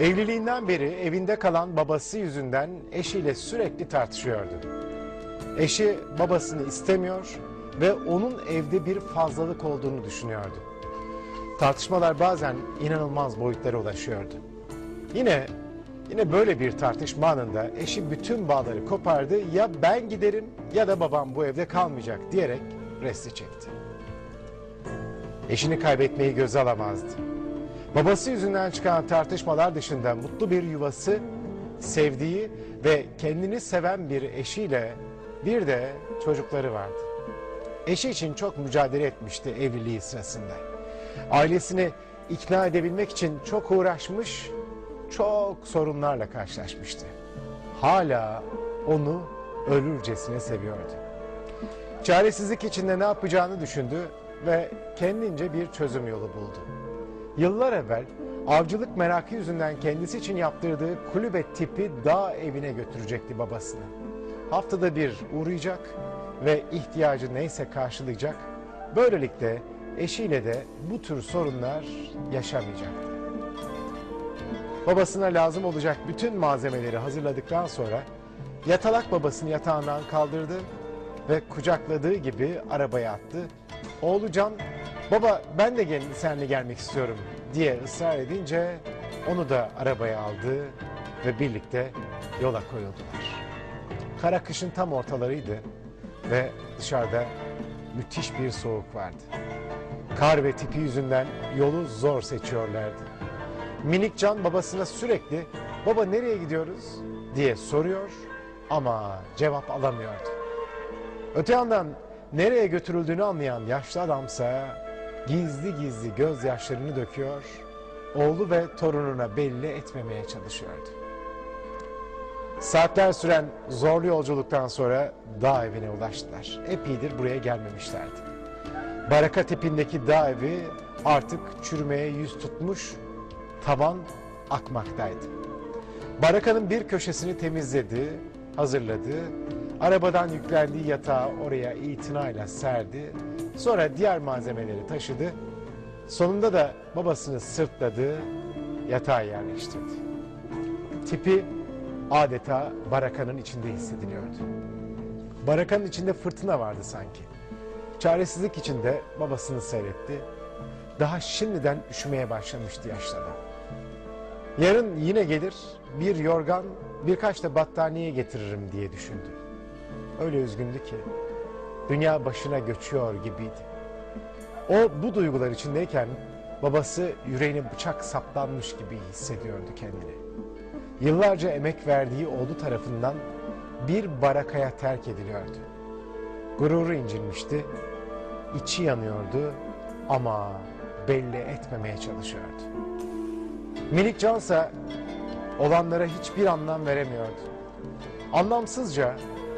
Evliliğinden beri evinde kalan babası yüzünden eşiyle sürekli tartışıyordu. Eşi babasını istemiyor ve onun evde bir fazlalık olduğunu düşünüyordu. Tartışmalar bazen inanılmaz boyutlara ulaşıyordu. Yine yine böyle bir tartışma anında eşi bütün bağları kopardı. Ya ben giderim ya da babam bu evde kalmayacak diyerek resti çekti. Eşini kaybetmeyi göze alamazdı. Babası yüzünden çıkan tartışmalar dışında mutlu bir yuvası, sevdiği ve kendini seven bir eşiyle bir de çocukları vardı. Eşi için çok mücadele etmişti evliliği sırasında. Ailesini ikna edebilmek için çok uğraşmış, çok sorunlarla karşılaşmıştı. Hala onu ölürcesine seviyordu. Çaresizlik içinde ne yapacağını düşündü ve kendince bir çözüm yolu buldu. Yıllar evvel avcılık merakı yüzünden kendisi için yaptırdığı kulübe tipi dağ evine götürecekti babasını. Haftada bir uğrayacak ve ihtiyacı neyse karşılayacak. Böylelikle eşiyle de bu tür sorunlar yaşamayacaktı. Babasına lazım olacak bütün malzemeleri hazırladıktan sonra yatalak babasını yatağından kaldırdı ve kucakladığı gibi arabaya attı. Oğlu Can, baba ben de gel seninle gelmek istiyorum diye ısrar edince onu da arabaya aldı ve birlikte yola koyuldular. Kara kışın tam ortalarıydı ve dışarıda müthiş bir soğuk vardı. Kar ve tipi yüzünden yolu zor seçiyorlardı. Minik Can babasına sürekli baba nereye gidiyoruz diye soruyor ama cevap alamıyordu. Öte yandan nereye götürüldüğünü anlayan yaşlı adamsa gizli gizli gözyaşlarını döküyor, oğlu ve torununa belli etmemeye çalışıyordu. Saatler süren zorlu yolculuktan sonra dağ evine ulaştılar. Epeydir buraya gelmemişlerdi. Baraka tipindeki dağ evi artık çürümeye yüz tutmuş, tavan akmaktaydı. Barakanın bir köşesini temizledi, hazırladı. Arabadan yüklendiği yatağı oraya itinayla serdi. Sonra diğer malzemeleri taşıdı. Sonunda da babasını sırtladı, yatağa yerleştirdi. Tipi adeta barakanın içinde hissediliyordu. Barakanın içinde fırtına vardı sanki. Çaresizlik içinde babasını seyretti. Daha şimdiden üşümeye başlamıştı yaşlı adam. Yarın yine gelir bir yorgan birkaç da battaniye getiririm diye düşündü. Öyle üzgündü ki dünya başına göçüyor gibiydi. O bu duygular içindeyken babası yüreğine bıçak saplanmış gibi hissediyordu kendini. Yıllarca emek verdiği oğlu tarafından bir barakaya terk ediliyordu. Gururu incinmişti, içi yanıyordu ama belli etmemeye çalışıyordu. Minik Cansa olanlara hiçbir anlam veremiyordu. Anlamsızca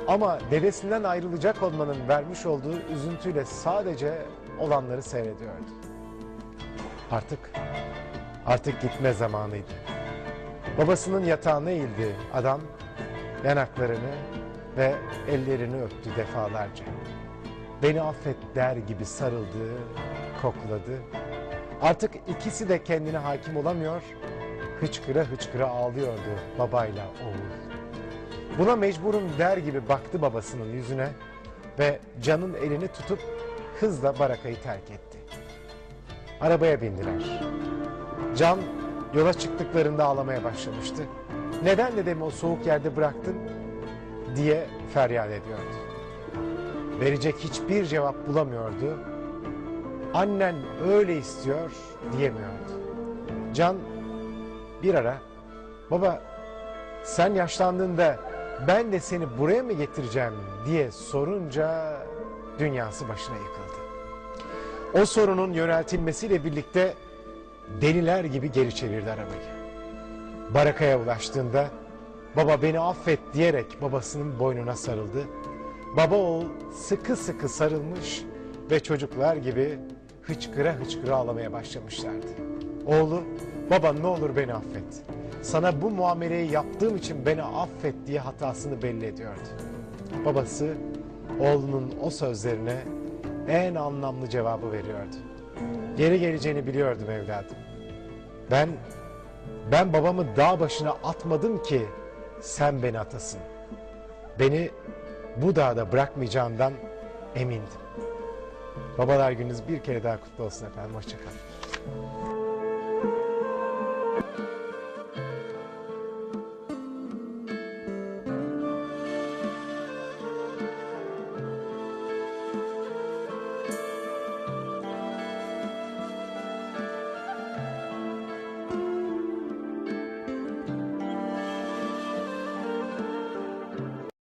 ama dedesinden ayrılacak olmanın vermiş olduğu üzüntüyle sadece olanları seyrediyordu. Artık, artık gitme zamanıydı. Babasının yatağına eğildi adam, yanaklarını ve ellerini öptü defalarca. Beni affet der gibi sarıldı, kokladı. Artık ikisi de kendine hakim olamıyor, hıçkıra hıçkıra ağlıyordu babayla oğul. Buna mecburum der gibi baktı babasının yüzüne ve Can'ın elini tutup hızla barakayı terk etti. Arabaya bindiler. Can yola çıktıklarında ağlamaya başlamıştı. Neden dedemi o soğuk yerde bıraktın diye feryat ediyordu. Verecek hiçbir cevap bulamıyordu. Annen öyle istiyor diyemiyordu. Can bir ara baba sen yaşlandığında ben de seni buraya mı getireceğim diye sorunca dünyası başına yıkıldı. O sorunun yöneltilmesiyle birlikte deliler gibi geri çevirdi arabayı. Barakaya ulaştığında baba beni affet diyerek babasının boynuna sarıldı. Baba oğul sıkı sıkı sarılmış ve çocuklar gibi hıçkıra hıçkıra ağlamaya başlamışlardı. Oğlu baba ne olur beni affet. Sana bu muameleyi yaptığım için beni affet diye hatasını belli ediyordu. Babası oğlunun o sözlerine en anlamlı cevabı veriyordu. Geri geleceğini biliyordum evladım. Ben Ben babamı dağ başına atmadım ki sen beni atasın. Beni bu dağda bırakmayacağından emindim. Babalar gününüz bir kere daha kutlu olsun efendim. Hoşçakalın.